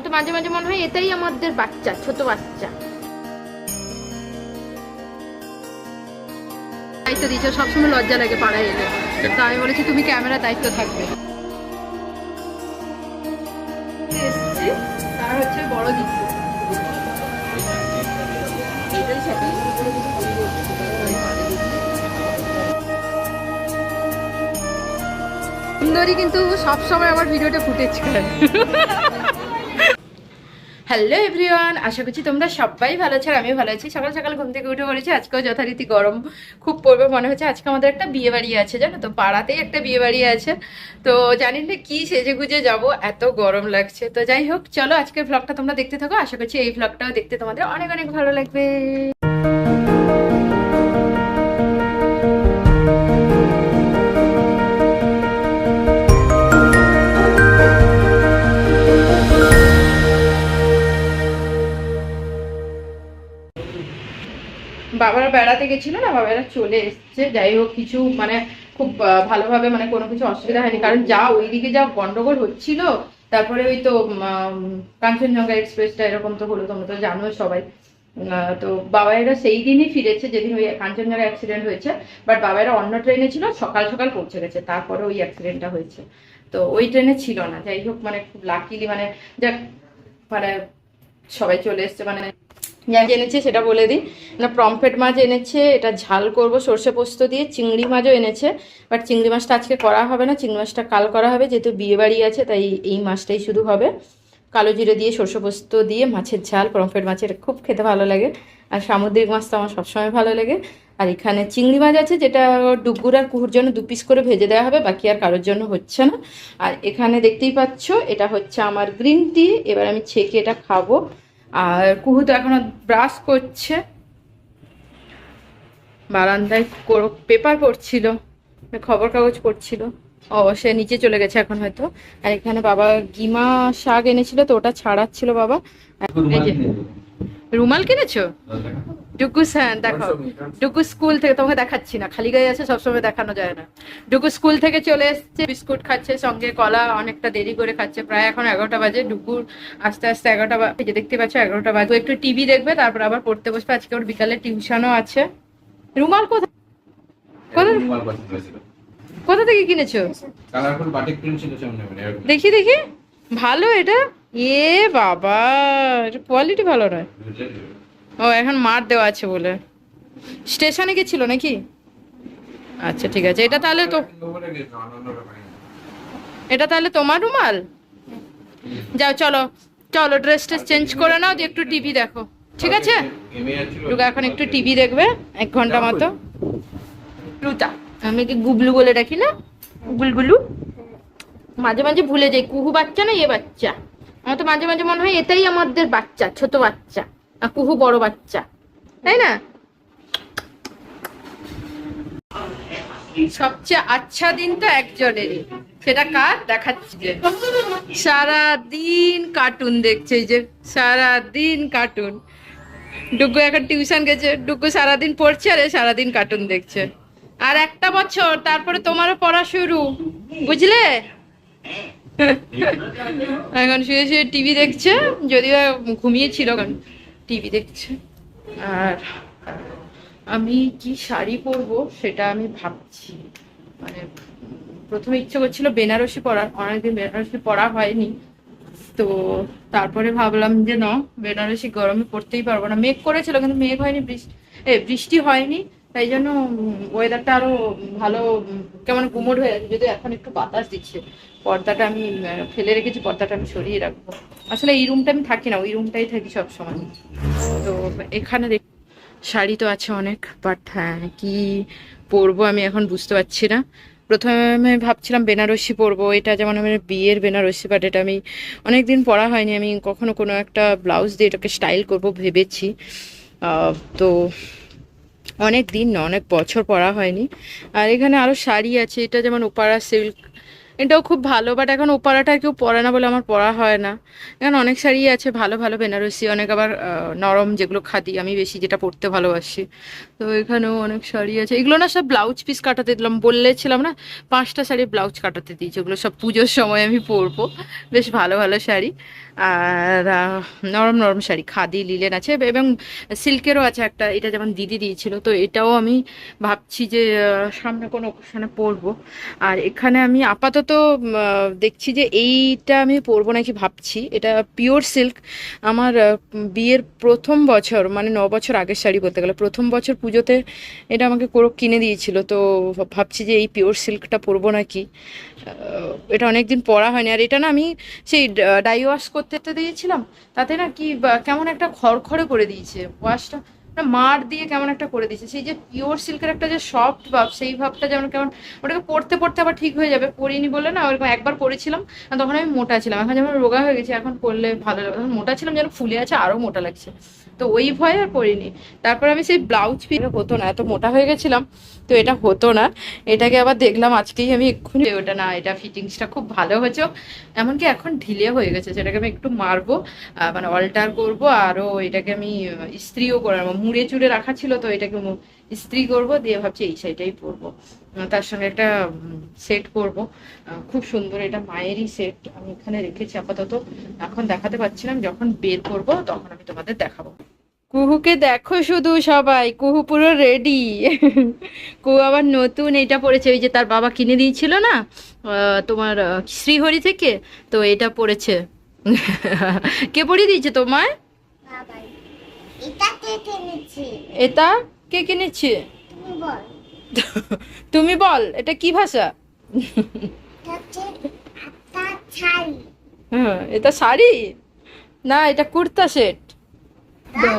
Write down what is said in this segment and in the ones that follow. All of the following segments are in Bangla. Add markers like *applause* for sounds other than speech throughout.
আমার তো মাঝে মাঝে মনে হয় এটাই আমাদের বাচ্চা ছোট বাচ্চা। দায়িত্ব দিচ্ছ সবসময় লজ্জা লাগে পাড়ায় এলে। তো আমি বলেছি তুমি ক্যামেরা দায়িত্ব থাকবে। এসছি তার হচ্ছে বড় সুন্দরী কিন্তু সবসময় আমার ভিডিওটা ফুটেজ করে। হ্যালো এভরিওয়ান আশা করছি তোমরা সবাই ভালো আছো আমি ভালো আছি। সকাল সকাল ঘুম থেকে উঠে পড়েছি। আজকেও যথারীতি গরম খুব পড়বে মনে হচ্ছে। আজকে আমাদের একটা বিয়ে বাড়ি আছে, জানো তো? পাড়াতেই একটা বিয়ে বাড়ি আছে। তো জানি না কী সেজে গুজে যাব? এত গরম লাগছে। তো যাই হোক, চলো আজকের ভ্লগটা তোমরা দেখতে থাকো। আশা করছি এই ভ্লগটাও দেখতে তোমাদের অনেক অনেক ভালো লাগবে। বাবারা বেড়াতে গেছিল না, বাবারা চলে এসছে। যাই হোক, কিছু মানে খুব ভালোভাবে মানে কোনো কিছু অসুবিধা হয়নি। কারণ যা ওইদিকে যা গন্ডগোল হচ্ছিল, তারপরে ওই তো কাঞ্চনজঙ্ঘা এক্সপ্রেসটা এরকম তো হলো, তোমরা তো জানো সবাই। তো বাবাইরা সেই দিনই ফিরেছে, যেদিন ওই কাঞ্চনজঙ্ঘা অ্যাক্সিডেন্ট হয়েছে। বাট বাবাইরা অন্য ট্রেনে ছিল, সকাল সকাল পৌঁছে গেছে, তারপরে ওই অ্যাক্সিডেন্টটা হয়েছে। তো ওই ট্রেনে ছিল না। যাই হোক মানে খুব লাকিলি মানে যাক মানে সবাই চলে এসছে মানে যা এনেছে, সেটা বলে দিই। না প্রমফেট মাছ এনেছে, এটা ঝাল করব, সর্ষে পোস্ত দিয়ে, চিংড়ি মাছও এনেছে। বাট চিংড়ি মাছটা আজকে করা হবে না, চিংড়ি মাছটা কাল করা হবে, যেহেতু বিয়ে বাড়ি আছে, তাই এই মাছটাই শুধু হবে। কালো জিরে দিয়ে, সর্ষে পোস্ত দিয়ে, মাছের ঝাল প্রমফেট মাছের খুব খেতে ভালো লাগে। আর সামুদ্রিক মাছ তো আমার সবসময় ভালো লাগে। আর এখানে চিংড়ি মাছ আছে, যেটা ডুগুর আর কুহুর জন্য দু পিস করে ভেজে দেওয়া হবে, বাকি আর কারোর জন্য হচ্ছে না। আর এখানে দেখতেই পাচ্ছ, এটা হচ্ছে আমার গ্রিন টি, এবার আমি ছেঁকে এটা খাব। আর কুহু তো এখনও ব্রাশ করছে। বারান্দায় পেপার পড়ছিল খবর কাগজ পড়ছিল অবশ্যই নিচে চলে গেছে এখন হয়তো। আর এখানে বাবা গিমা শাক এনেছিল তো ওটা ছাড়াচ্ছিল বাবা। আর এই যে। রুমাল কিনেছো? ডুকু হ্যাঁ দেখো ডুকু স্কুল থেকে তোমাকে দেখাচ্ছি না। খালি গায়ে আছে সবসময় দেখানো যায় না। ডুকু স্কুল থেকে চলে এসছে বিস্কুট খাচ্ছে সঙ্গে কলা অনেকটা দেরি করে খাচ্ছে। প্রায় এখন এগারোটা বাজে ডুকুর আস্তে আস্তে এগারোটা বাজে দেখতে পাচ্ছ এগারোটা বাজে। একটু টিভি দেখবে তারপর আবার পড়তে বসবে। আজকে ওর বিকালে টিউশনও আছে। রুমাল কোথায় কোথা কোথা থেকে কিনেছো? দেখি দেখি। ভালো এটা। এ বাবা কোয়ালিটি ভালো নয়। ও, এখন মার দেওয়া আছে বলে। স্টেশনে গেছিল নাকি? আচ্ছা ঠিক আছে। এটা তাহলে তো এটা তাহলে তোমার রুমাল? যাও, চলো। চলো ড্রেস ট্রেস চেঞ্জ করে নাও, দিয়ে একটু টিভি দেখো। ঠিক আছে? রুগা এখন একটু টিভি দেখবে, এক ঘণ্টা মতো। রুতা, আমি কি গুবলু বলে ডাকি না? গুলগুলু? মাঝে মাঝে ভুলে যাই। কুহু বাচ্চা না এ বাচ্চা? আমার তো মাঝে মাঝে মনে হয় এটাই আমাদের বাচ্চা, ছোট বাচ্চা, আর কুহু বড় বাচ্চা। তাই না? সবচেয়ে আচ্ছা দিন তো একজনেরই। সেটা কার? দেখাচ্ছি। যে সারা দিন কার্টুন দেখছে এই যে সারা দিন কার্টুন ডুগু এখন টিউশন গেছে, ডুগু সারাদিন পড়ছে আর সারাদিন কার্টুন দেখছে। আর একটা বছর, তারপরে তোমারও পড়া শুরু। বুঝলে? এখন শুয়ে শুয়ে টিভি দেখছে, যদিও ঘুমিয়েছিল কারণ টিভি দেখছে। আর আমি কি শাড়ি পরবো সেটা আমি ভাবছি। মানে প্রথমে ইচ্ছে করছিল বেনারসি পরার, অনেকদিন বেনারসি পরা হয়নি। তো তারপরে ভাবলাম যে না, বেনারসি গরমে পড়তেই পারব না। মেঘ করেছিল, কিন্তু মেঘ হয়নি, বৃষ্টি, এ, বৃষ্টি হয়নি। তাই জন্য ওয়েদারটা আরও ভালো, কেমন গুমোট হয়ে আছে যদি এখন একটু বাতাস দিচ্ছে। পর্দাটা আমি ফেলে রেখেছি, পর্দাটা আমি সরিয়ে রাখব। আসলে এই রুমটা আমি থাকি না, ওই রুমটাই থাকি সব সময় তো এখানে দেখ, শাড়ি তো আছে অনেক বাট হ্যাঁ কি পরবো আমি এখন বুঝতে পারছি না। প্রথমে আমি ভাবছিলাম বেনারসি পরবো, এটা যেমন আমার বিয়ের বেনারসি বাট এটা আমি অনেক দিন পরা হয়নি। আমি কখনো কোনো একটা ব্লাউজ দিয়ে এটাকে স্টাইল করব ভেবেছি। তো অনেক দিন না, অনেক বছর পরা হয়নি। আর এখানে আরও শাড়ি আছে, এটা যেমন ওপারা সিল্ক এটাও খুব ভালো বাট এখন ওপারাটা কেউ পরে না বলে আমার পরা হয় না। এখন অনেক শাড়ি আছে, ভালো ভালো বেনারসি, অনেক আবার নরম যেগুলো খাদি, আমি বেশি যেটা পরতে ভালোবাসি। তো এখানেও অনেক শাড়ি আছে। এগুলো না সব ব্লাউজ পিস কাটাতে দিলাম, বললেছিলাম না, পাঁচটা শাড়ি ব্লাউজ কাটাতে দিয়েছি। ওগুলো সব পুজোর সময় আমি পরবো। বেশ ভালো ভালো শাড়ি। আর নরম নরম শাড়ি, খাদি লিলেন আছে, এবং সিল্কেরও আছে একটা, এটা যেমন দিদি দিয়েছিল, তো এটাও আমি ভাবছি যে সামনে কোনো ওকেশনে পরবো। আর এখানে আমি আপাতত আহ, দেখছি যে এইটা আমি পরবো নাকি ভাবছি। এটা পিওর সিল্ক আমার বিয়ের প্রথম বছর মানে ন বছর আগের শাড়ি বলতে গেলে প্রথম বছর পুজোতে এটা আমাকে কোরক কিনে দিয়েছিল। তো ভাবছি যে এই পিওর সিল্কটা পরবো নাকি। এটা অনেকদিন পরা হয়নি। আর এটা না আমি সেই ডাই ওয়াশ করতে দিয়েছিলাম। তাতে না কি কেমন একটা খড়খড়ে করে দিয়েছে। ওয়াশটা মার দিয়ে কেমন একটা করে দিয়েছে। সেই যে পিওর সিল্কের একটা যে সফট ভাব, সেই ভাবটা যেমন কেমন, ওটাকে পড়তে পড়তে আবার ঠিক হয়ে যাবে। পরিনি বলে না, ওরকম একবার পরেছিলাম তখন আমি মোটা ছিলাম। এখন যেমন রোগা হয়ে গেছি, এখন পরলে ভালো লাগে তখন মোটা ছিলাম, যেন ফুলে আছে আরও মোটা লাগছে। তো ওই ভয়ে আর পরিনি। তারপর আমি সেই ব্লাউজ পিস হতো না, এত মোটা হয়ে গেছিলাম তো এটা হতো না। এটাকে আবার দেখলাম, আজকেই আমি এক্ষুনি ওটা না, এটা ফিটিংসটা খুব ভালো হয়েছে। এমনকি এখন ঢিলে হয়ে গেছে, সেটাকে আমি একটু মারবো মানে অল্টার করব, আরও এটাকে আমি ইস্ত্রিও করে মুড়ে চুড়ে রাখা ছিল তো, এটাকে ইস্ত্রি করব, দিয়ে ভাবছি এই শাড়িটাই পরবো। তার সঙ্গে একটা সেট করব। খুব সুন্দর এটা মায়েরই সেট আমি এখানে রেখেছি আপাতত। এখন দেখাতে পাচ্ছিলাম যখন বের করব, তখন আমি তোমাদের দেখাবো। কুহুকে দেখো শুধু সবাই কুহু পুরো রেডি *laughs* কুহু আবার নতুন এটা পড়েছে ওই যে তার বাবা কিনে দিয়েছিল না তোমার শ্রীহরি থেকে তো এটা পড়েছে। *laughs* কে পড়িয়ে দিয়েছে তোমায় এটা কে কিনেছি? *laughs* তুমি বল। এটা কি ভাষা? হ্যাঁ এটা শাড়ি? না এটা কুর্তা সেট। তো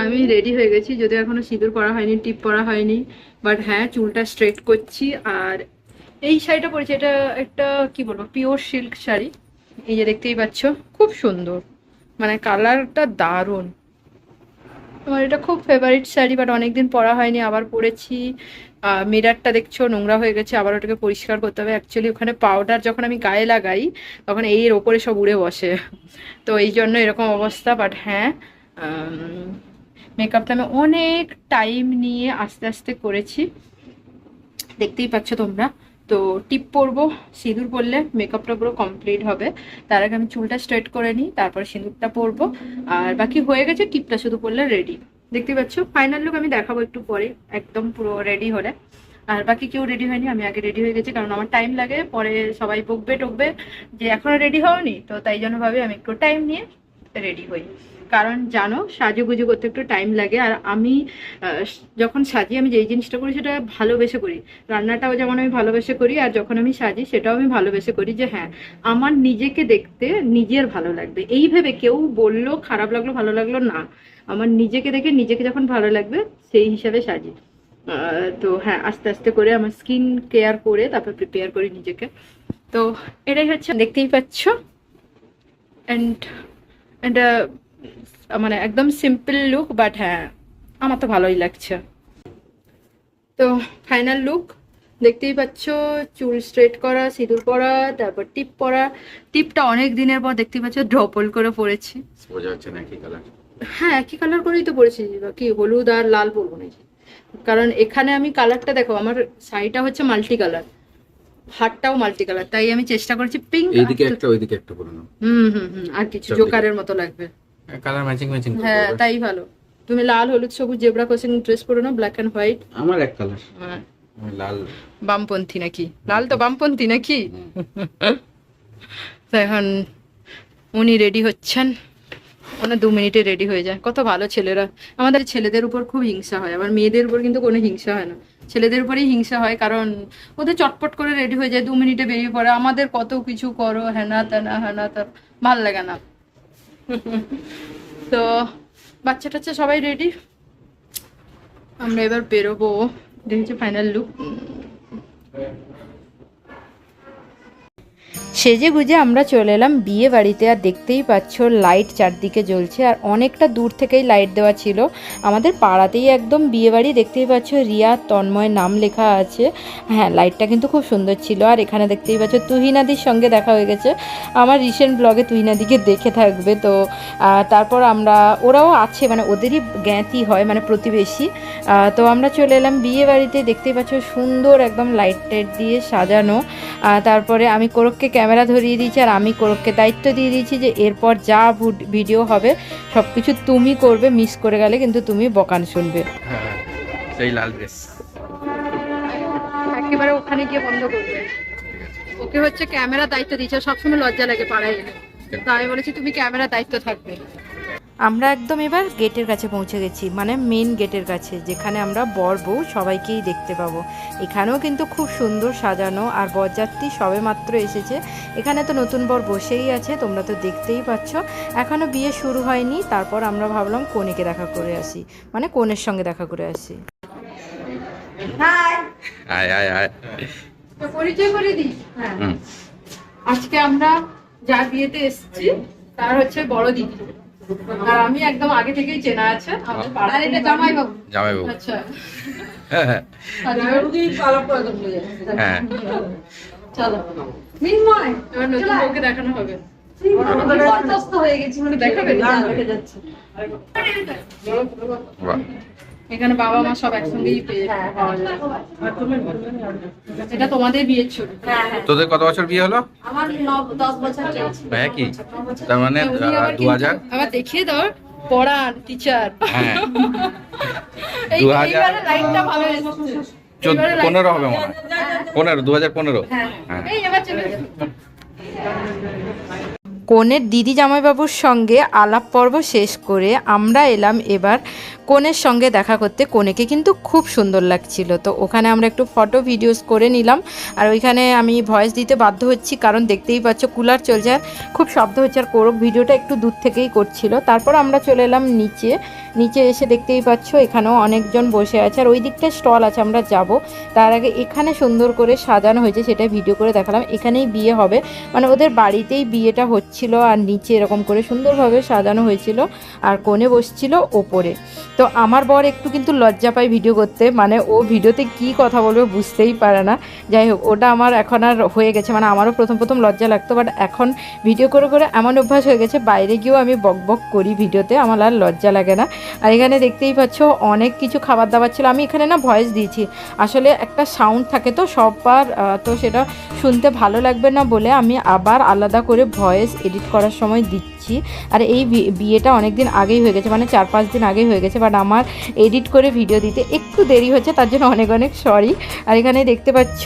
আমি রেডি হয়ে গেছি। যদিও এখনও সিঁদুর পরা হয়নি, টিপ পরা হয়নি বাট হ্যাঁ চুলটা স্ট্রেট করছি। আর এই শাড়িটা পরেছি, এটা একটা, কি বলব পিওর সিল্ক শাড়ি। এই যে দেখতেই পাচ্ছ, খুব সুন্দর। মানে কালারটা দারুণ। আমার এটা খুব ফেভারিট শাড়ি বাট অনেকদিন পরা হয়নি, আবার পরেছি। মিরারটা দেখছ, নোংরা হয়ে গেছে, আবার ওটাকে পরিষ্কার করতে হবে। অ্যাকচুয়ালি ওখানে পাউডার যখন আমি গায়ে লাগাই, তখন এর ওপরে সব উড়ে বসে। তো এই জন্য এরকম অবস্থা বাট হ্যাঁ মেকআপটা আমি অনেক টাইম নিয়ে আস্তে আস্তে করেছি। দেখতেই পাচ্ছ তোমরা। তো টিপ পরবো, সিঁদুর পরলে মেকআপটা পুরো কমপ্লিট হবে। তার আগে আমি চুলটা স্ট্রেট করে নিই, তারপর সিঁদুরটা পরবো। আর বাকি হয়ে গেছে টিপটা শুধু পরলে রেডি দেখতে পাচ্ছ? ফাইনাল লুক আমি দেখাবো একটু পরে, একদম পুরো রেডি হলে। আর বাকি কেউ রেডি হয়নি, আমি আগে রেডি হয়ে গেছি, কারণ আমার টাইম লাগে। পরে সবাই বকবে, টকবে যে এখনও রেডি হওনি, তো তাই জন্য ভাবে আমি একটু টাইম নিয়ে রেডি হই। কারণ জানো, সাজুগুজু করতে একটু টাইম লাগে আর আমি যখন সাজি আমি যেই জিনিসটা করি সেটা ভালোবেসে করি। রান্নাটাও যেমন আমি ভালোবেসে করি আর যখন আমি সাজি সেটাও আমি ভালোবেসে করি যে হ্যাঁ আমার নিজেকে দেখতে নিজের ভালো লাগবে। এই ভেবে কেউ বলল খারাপ লাগল, ভালো লাগল না। আমার নিজেকে দেখে নিজেকে যখন ভালো লাগবে, সেই হিসাবে সাজি। তো হ্যাঁ আস্তে আস্তে করে আমার স্কিন কেয়ার করে তারপর প্রিপেয়ার করি নিজেকে। তো এটাই হচ্ছে, দেখতেই পাচ্ছ? অ্যান্ড অ্যান্ড মানে একদম সিম্পল লুক বাট হ্যাঁ আমার তো ভালোই লাগছে। তো ফাইনাল লুক দেখতেই পাচ্ছ চুল স্ট্রেট করা সিঁদুর পরা তারপর টিপ পরা। টিপটা অনেক দিনের পর দেখতেই পাচ্ছ ড্রপল করে পরেছি। বোঝা যাচ্ছে না কি কালার হ্যাঁ একই কালার করেই তো পরেছি। কি হলুদ আর লাল পরবো নাকি? কারণ এখানে আমি কালারটা দেখো আমার শাড়িটা হচ্ছে মাল্টি কালার হাতটাও মাল্টি কালার তাই আমি চেষ্টা করেছি পিঙ্ক এইদিকে একটা ওইদিকে একটা নাও। হুম হুম হুম আর কিছু জোকারের মতো লাগবে। কালার ম্যাচিং ম্যাচিং হ্যাঁ তাই ভালো। তুমি লাল হলুদ সবুজ জেব্রা ক্রসিং ড্রেস পরে নাও ব্ল্যাক অ্যান্ড হোয়াইট আমার এক কালার লাল। বামপন্থী নাকি? লাল তো বামপন্থী নাকি? তো এখন উনি রেডি হচ্ছেন। ওনার দু মিনিটে রেডি হয়ে যায়। কত ভালো ছেলেরা। আমাদের ছেলেদের উপর খুব হিংসা হয়। আবার মেয়েদের উপর কিন্তু কোনো হিংসা হয় না। ছেলেদের উপরেই হিংসা হয় কারণ ওদের চটপট করে রেডি হয়ে যায় দু মিনিটে বেরিয়ে পড়ে। আমাদের কত কিছু করো হ্যানা ত্যানা হ্যানা তা ভালো লাগে না। *laughs* তো বাচ্চা টাচ্চা সবাই রেডি আমরা এবার বেরোবো। দেখেছি ফাইনাল লুক সেজে গুজে আমরা চলে এলাম বিয়ে বাড়িতে। আর দেখতেই পাচ্ছ লাইট চারদিকে জ্বলছে। আর অনেকটা দূর থেকেই লাইট দেওয়া ছিল। আমাদের পাড়াতেই একদম বিয়ে বাড়ি। দেখতেই পাচ্ছ, রিয়া তন্ময় নাম লেখা আছে। হ্যাঁ লাইটটা কিন্তু খুব সুন্দর ছিল। আর এখানে দেখতেই পাচ্ছ, তুহিনাদির সঙ্গে দেখা হয়ে গেছে। আমার রিসেন্ট ব্লগে তুহিনাদিকে দেখে থাকবে তো। তারপর আমরা, ওরাও আছে মানে ওদেরই জ্ঞাতি হয় মানে প্রতিবেশী। তো আমরা চলে এলাম বিয়ে বাড়িতে। দেখতেই পাচ্ছ, সুন্দর একদম লাইট টাইট দিয়ে সাজানো। তারপরে আমি কোরককে ক্যামেরা ক্যামেরা ধরিয়ে দিয়েছি আর আমি কোরককে দায়িত্ব দিয়ে দিয়েছি যে এরপর যা ভিডিও হবে সব কিছু তুমি করবে মিস করে গেলে কিন্তু তুমি বকান শুনবে। হ্যাঁ সেই লাল ড্রেস একেবারে ওখানে গিয়ে বন্ধ করবে ওকে হচ্ছে ক্যামেরা দায়িত্ব দিয়েছে সবসময় লজ্জা লাগে পাড়ায় এলে। তো আমি বলেছি তুমি ক্যামেরা দায়িত্ব থাকবে। আমরা একদম এবার গেটের কাছে পৌঁছে গেছি মানে মেন গেটের কাছে যেখানে আমরা বর বউ সবাইকেই দেখতে পাবো। এখানেও কিন্তু খুব সুন্দর সাজানো আর বরযাত্রী সবে মাত্র এসেছে। এখানে তো নতুন বর বসেই আছে তোমরা তো দেখতেই পাচ্ছ। এখনও বিয়ে শুরু হয়নি তারপর আমরা ভাবলাম কনেকে দেখা করে আসি মানে কনের সঙ্গে দেখা করে আসি। পরিচয় করে দিই? হ্যাঁ। আজকে আমরা যার বিয়েতে এসেছি তার হচ্ছে বড় দিদি আর আমি একদম আগে থেকেই চেনা আছে আমাদের পাড়ার এটা জামাই বাবু জামাইবাবু। আচ্ছা হ্যাঁ হ্যাঁ। হ্যাঁ। চলো। মিনময় এবার নতুন বউকে দেখানো হবে। দেখাবে? বাহ। এখানে বাবা মা সব একসঙ্গেই পেয়ে পাওয়া যায়। এটা তোমাদের বিয়ের ছবি তোদের কত বছর বিয়ে হলো? আমার ন- দশ বছর চলছে। হ্যাঁ কি তার মানে উনি আবার দেখিয়ে দাও পড়ান টিচার হ্যাঁ। 2000 এইবারে লাইনটা ভালো এসেছে। হবে মনে হয়। পনেরো দু হাজার পনেরো। হ্যাঁ। এই এবার চলে কনের দিদি জামাইবাবুর সঙ্গে আলাপ পর্ব শেষ করে আমরা এলাম এবার কনের সঙ্গে দেখা করতে কনেকে কিন্তু খুব সুন্দর লাগছিল। তো ওখানে আমরা একটু ফটো ভিডিওস করে নিলাম। আর ওইখানে আমি ভয়েস দিতে বাধ্য হচ্ছি, কারণ দেখতেই পাচ্ছ কুলার চলছে। আর খুব শব্দ হচ্ছে, আর কোরক ভিডিওটা একটু দূর থেকেই করছিল। তারপর আমরা চলে এলাম নিচে। নিচে এসে দেখতেই পাচ্ছ এখানেও অনেকজন বসে আছে। আর ওই দিকটা স্টল আছে, আমরা যাব। তার আগে এখানে সুন্দর করে সাজানো হয়েছে, সেটা ভিডিও করে দেখালাম। এখানেই বিয়ে হবে। মানে ওদের বাড়িতেই বিয়েটা হচ্ছিল, আর নিচে এরকম করে সুন্দরভাবে সাজানো হয়েছিল। আর কোণে বসছিল ওপরে। তো আমার বর একটু কিন্তু লজ্জা পায় ভিডিও করতে। মানে ও ভিডিওতে কি কথা বলবে বুঝতেই পারে না। যাই হোক, ওটা আমার এখন আর হয়ে গেছে। মানে আমারও প্রথম প্রথম লজ্জা লাগতো বাট এখন ভিডিও করে করে এমন অভ্যাস হয়ে গেছে, বাইরে গিয়েও আমি বক বক করি ভিডিওতে আমার আর লজ্জা লাগে না। আর এখানে দেখতেই পাচ্ছ, অনেক কিছু খাবার দাবার ছিল। আমি এখানে না ভয়েস দিয়েছি। আসলে একটা সাউন্ড থাকে তো সববার তো সেটা শুনতে ভালো লাগবে না বলে আমি আবার আলাদা করে ভয়েস এডিট করার সময় দিচ্ছি। আর এই বিয়েটা অনেক দিন আগেই হয়ে গেছে মানে চার পাঁচ দিন আগেই হয়ে গেছে, বাট আমার এডিট করে ভিডিও দিতে একটু দেরি হচ্ছে তার জন্য অনেক অনেক সরি আর এখানে দেখতে পাচ্ছ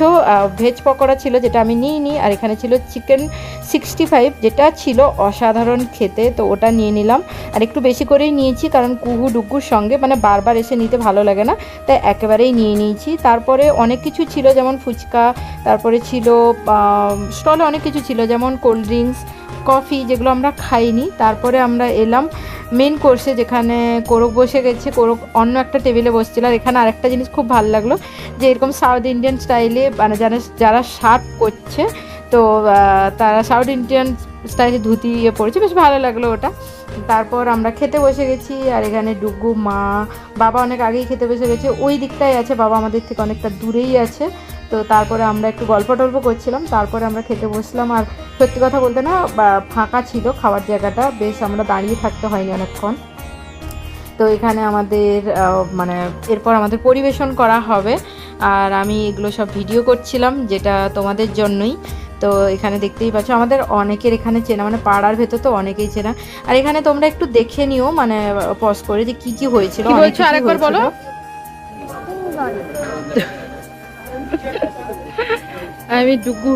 ভেজ পকোড়া ছিল যেটা আমি নিই নিইনি আর এখানে ছিল চিকেন সিক্সটি ফাইভ যেটা ছিল অসাধারণ খেতে, তো ওটা নিয়ে নিলাম। আর একটু বেশি করেই নিয়েছি, কারণ কুহু ডুকুর সঙ্গে মানে বারবার এসে নিতে ভালো লাগে না, তাই একেবারেই নিয়ে নিয়েছি। তারপরে অনেক কিছু ছিল, যেমন ফুচকা, তারপরে ছিল স্টলে অনেক কিছু ছিল, যেমন কোল্ড ড্রিঙ্কস কফি যেগুলো আমরা খাইনি, তারপরে আমরা এলাম মেন কোর্সে যেখানে কোরক বসে গেছে, কোরক অন্য একটা টেবিলে বসছিল, আর এখানে আরেকটা জিনিস খুব ভালো লাগল যে এরকম সাউথ ইন্ডিয়ান স্টাইলে মানে যারা যারা শার্ট করছে, তো তারা সাউথ ইন্ডিয়ান স্টাইলে ধুতি ইয়ে পড়েছে বেশ ভালো লাগল ওটা। তারপর আমরা খেতে বসে গেছি, আর এখানে ডুগু মা, বাবা অনেক আগেই খেতে বসে গেছে, ওই দিকটাই আছে, বাবা আমাদের থেকে অনেকটা দূরেই আছে। তো তারপরে আমরা একটু গল্প টল্প করছিলাম তারপরে আমরা খেতে বসলাম। আর সত্যি কথা বলতে না ফাঁকা ছিল খাওয়ার জায়গাটা বেশ আমরা দাঁড়িয়ে থাকতে হয়নি অনেকক্ষণ। তো এখানে আমাদের মানে এরপর আমাদের পরিবেশন করা হবে। আর আমি এগুলো সব ভিডিও করছিলাম যেটা তোমাদের জন্যই। তো এখানে দেখতেই পাচ্ছ আমাদের অনেকের এখানে চেনা মানে পাড়ার ভেতর তো অনেকেই চেনা। আর এখানে তোমরা একটু দেখে নিও মানে পজ করে যে কি কি হয়েছিল আরেকবার বলো। আমি ডুগু,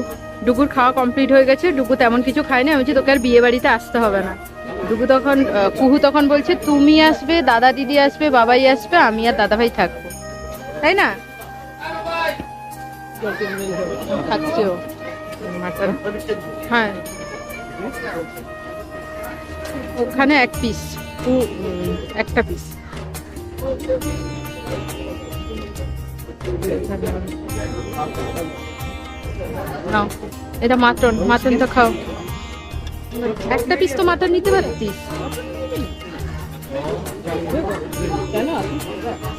ডুগুর খাওয়া কমপ্লিট হয়ে গেছে, ডুগু তেমন কিছু খায়নি, আমি বলছি তোকে আর বিয়ে বাড়িতে আসতে হবে না। ডুগু তখন কুহু তখন বলছে, তুমি আসবে, দাদা দিদি আসবে, বাবাই আসবে, আমি আর দাদা ভাই থাকব। তাই না? হ্যাঁ। ওখানে এক পিস একটা পিস নাও। এটা মাটন মাটন তো খাও। একটা পিস তো মাটন নিতে পারতিস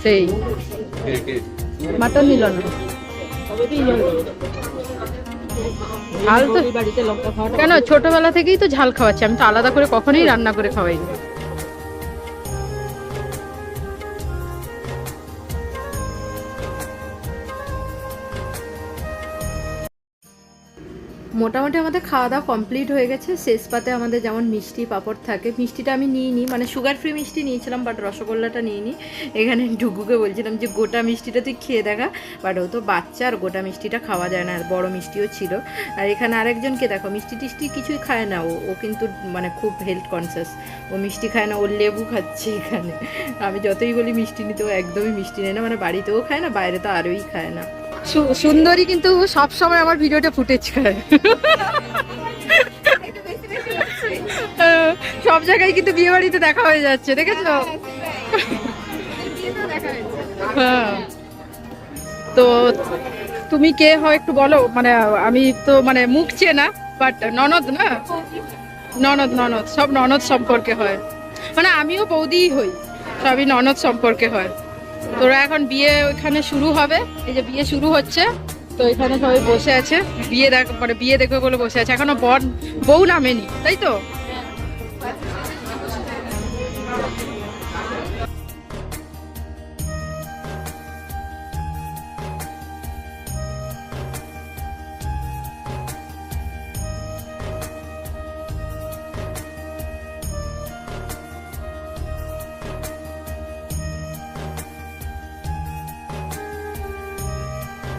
সেই। মাটন নিল না। কেন? ছোটবেলা থেকেই তো ঝাল খাওয়াচ্ছি। আমি তো আলাদা করে কখনোই রান্না করে খাওয়াইনি। মোটামুটি আমাদের খাওয়া দাওয়া কমপ্লিট হয়ে গেছে। শেষ পাতে আমাদের যেমন মিষ্টি পাঁপড় থাকে, মিষ্টিটা আমি নিইনি মানে সুগার ফ্রি মিষ্টি নিয়েছিলাম বাট রসগোল্লাটা নিইনি। এখানে *laughs* ডুগুকে বলছিলাম যে, গোটা মিষ্টিটা তুই খেয়ে দেখা বাট ও তো বাচ্চা, আর গোটা মিষ্টিটা খাওয়া যায় না, আর বড় মিষ্টিও ছিল। আর এখানে আরেকজনকে দেখো, মিষ্টি টিষ্টি কিছুই খায় না ও ও কিন্তু মানে খুব হেলথ কনসিয়াস ও মিষ্টি খায় না, ও লেবু খাচ্ছে এখানে। আমি যতই বলি মিষ্টি নিতে, ও একদমই মিষ্টি নেয় না মানে বাড়িতেও খায় না, বাইরে তো আরোই খায় না। সুন্দরী কিন্তু সব সময় আমার ভিডিওটা ফুটেজ খায় সব জায়গায় কিন্তু বিয়ে বাড়িতে দেখা হয়ে যাচ্ছে, দেখেছ? হ্যাঁ। তো তুমি কে হয় একটু বলো মানে আমি তো মানে মুখ চেনা বাট ননদ না? ননদ ননদ, সব ননদ সম্পর্কে হয়। মানে আমিও বৌদিই হই, সবই ননদ সম্পর্কে হয়। তোরা এখন বিয়ে ওইখানে শুরু হবে। এই যে বিয়ে শুরু হচ্ছে, তো এখানে সবাই বসে আছে। বিয়ে দেখ মানে বিয়ে দেখবে বলে বসে আছে। এখনও বর বউ নামেনি, তাই তো?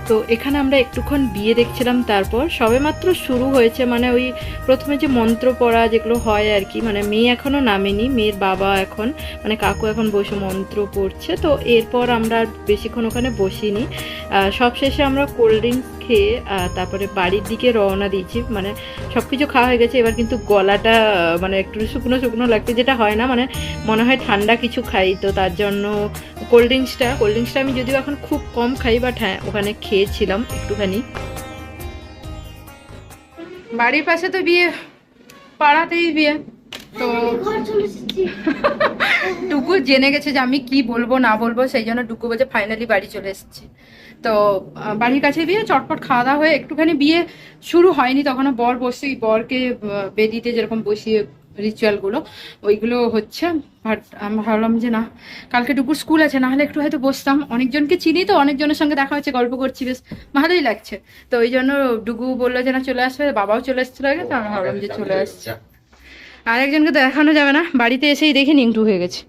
তো এখানে আমরা একটুক্ষণ বিয়ে দেখছিলাম, তারপর সবে মাত্র শুরু হয়েছে মানে ওই প্রথমে যে মন্ত্র পড়া যেগুলো হয় আর কি মানে মেয়ে এখনও নামেনি, মেয়ের বাবা এখন মানে কাকু এখন বসে মন্ত্র পড়ছে, তো এরপর আমরা আর বেশিক্ষণ ওখানে বসিনি। সবশেষে আমরা কোল্ড ড্রিঙ্কস খেয়ে তারপরে বাড়ির দিকে রওনা দিয়েছি। মানে সব কিছু খাওয়া হয়ে গেছে। এবার কিন্তু গলাটা মানে একটু শুকনো শুকনো লাগছে যেটা হয় না। মানে মনে হয় ঠান্ডা কিছু খাই। তো তার জন্য কোল্ড ড্রিঙ্কসটা কোল্ড ড্রিঙ্কসটা আমি যদিও এখন খুব কম খাই বাট হ্যাঁ ওখানে খেয়েছিলাম একটুখানি। বাড়ির পাশে তো বিয়ে পাড়াতেই বিয়ে। তো *laughs* টুকু জেনে গেছে যে আমি কি বলব না বলব সেই জন্য টুকু বলছে ফাইনালি বাড়ি চলে এসেছি। তো বাড়ির কাছে বিয়ে চটপট খাওয়া দাওয়া হয়ে একটুখানি বিয়ে শুরু হয়নি। তখনও বর বসে বরকে বেদিতে যেরকম বসিয়ে রিচুয়ালগুলো ওইগুলো হচ্ছে। বাট আমি ভাবলাম যে না, কালকে টুকুর স্কুল আছে, না হলে একটু হয়তো বসতাম। অনেকজনকে চিনি তো, অনেকজনের সঙ্গে দেখা হচ্ছে, গল্প করছি, বেশ ভালোই লাগছে। তো ওই জন্য ডুগু বলল যে না, চলে আসবে বাবাও চলে এসেছিল আগে তো আমি ভাবলাম যে চলে আসছে। আরেকজনকে তো দেখানো যাবে না, বাড়িতে এসেই দেখে নিংটু হয়ে গেছে।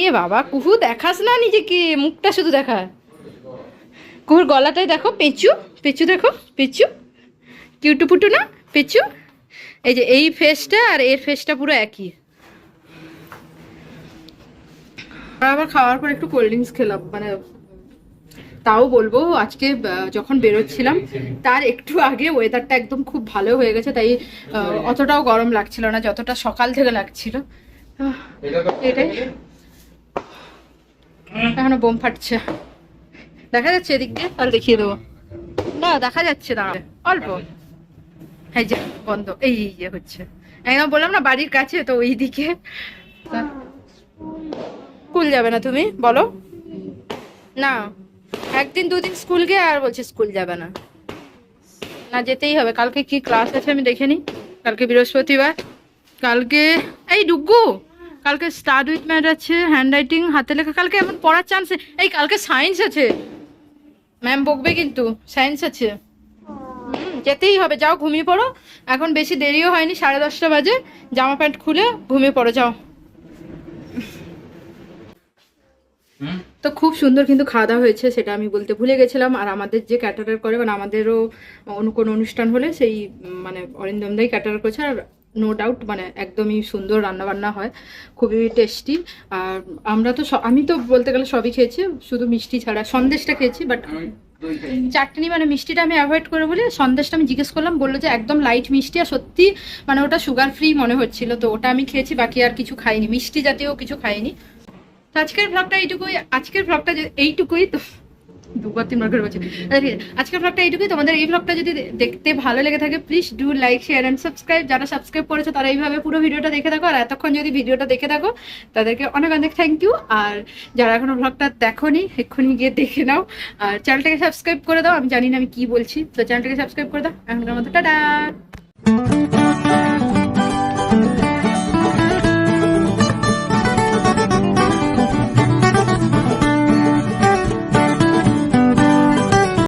এ বাবা, কুহু দেখাস না নিজেকে, মুখটা শুধু দেখা। কুহুর গলাটাই দেখো, পেঁচু পেঁচু দেখো, পেঁচু। কিউটু পুটু না, পেঁচু। এই যে এই ফেসটা আর এর ফেসটা পুরো একই। আবার খাওয়ার পর একটু কোল্ড ড্রিঙ্কস খেলাম মানে তাও বলব, আজকে যখন বেরোচ্ছিলাম, তার একটু আগে ওয়েদারটা একদম খুব ভালো হয়ে গেছে, তাই অতটাও গরম লাগছিল না, যতটা সকাল থেকে লাগছিল। এটাই। এখনও বোম ফাটছে। দেখা যাচ্ছে এদিক দিয়ে? তাহলে দেখিয়ে দেবো। না, দেখা যাচ্ছে দাঁড়া অল্প। এই যে, বন্ধ। এই যে হচ্ছে। একদম বললাম না, বাড়ির কাছে, তো ওই দিকে। স্কুল যাবে না তুমি? বলো। না। একদিন, দুদিন স্কুল গিয়ে আর বলছে স্কুল যাবে না। না, যেতেই হবে। কালকে কি ক্লাস আছে আমি দেখে নিই। কালকে বৃহস্পতিবার। কালকে, এই ডুগ্গু কালকে স্টার্ট উইথ ম্যাট আছে হ্যান্ড রাইটিং হাতে লেখা। কালকে এমন পড়ার চান্স এই, কালকে সায়েন্স আছে। ম্যাম বকবে কিন্তু সায়েন্স আছে। যেতেই হবে যাও ঘুমিয়ে পড়ো। এখন বেশি দেরিও হয়নি সাড়ে দশটা বাজে। জামা প্যান্ট খুলে ঘুমিয়ে পড়ো যাও। তো খুব সুন্দর কিন্তু খাওয়া দাওয়া হয়েছে সেটা আমি বলতে ভুলে গেছিলাম। আর আমাদের যে ক্যাটারার করে মানে আমাদেরও অন্য কোনো অনুষ্ঠান হলে সেই মানে অরিন্দমদাই ক্যাটারার করছে। আর নো ডাউট মানে একদমই সুন্দর রান্না বান্না হয় খুবই টেস্টি আর আমরা তো আমি তো বলতে গেলে সবই খেয়েছি শুধু মিষ্টি ছাড়া সন্দেশটা খেয়েছি বাট চাটনি মানে মিষ্টিটা আমি অ্যাভয়েড করে বলি সন্দেশটা আমি জিজ্ঞেস করলাম বলল যে একদম লাইট মিষ্টি আর সত্যি মানে ওটা সুগার ফ্রি মনে হচ্ছিল তো ওটা আমি খেয়েছি বাকি আর কিছু খাইনি মিষ্টি জাতীয় কিছু খাইনি। তো আজকের ব্লগটা এইটুকুই আজকের ব্লগটা যে- এইটুকুই তো দুবার, তিনবার করে বলছি। আজকের ব্লগটা এইটুকুই। তোমাদের এই ব্লগটা যদি দেখতে ভালো লেগে থাকে please do like share and subscribe যারা সাবস্ক্রাইব করেছে, তারা এইভাবে পুরো ভিডিওটা দেখে থাকো। আর এতক্ষণ যদি ভিডিওটা দেখে থাকো, তাদেরকে অনেক অনেক থ্যাংক ইউ আর যারা এখনও ব্লগটা দেখোনি, এক্ষুনি গিয়ে দেখে নাও। আর চ্যানেলটাকে সাবস্ক্রাইব করে দাও। আমি জানি না আমি কি বলছি। তো চ্যানেলটাকে সাবস্ক্রাইব করে দাও। এখনকার মতো, টাটা!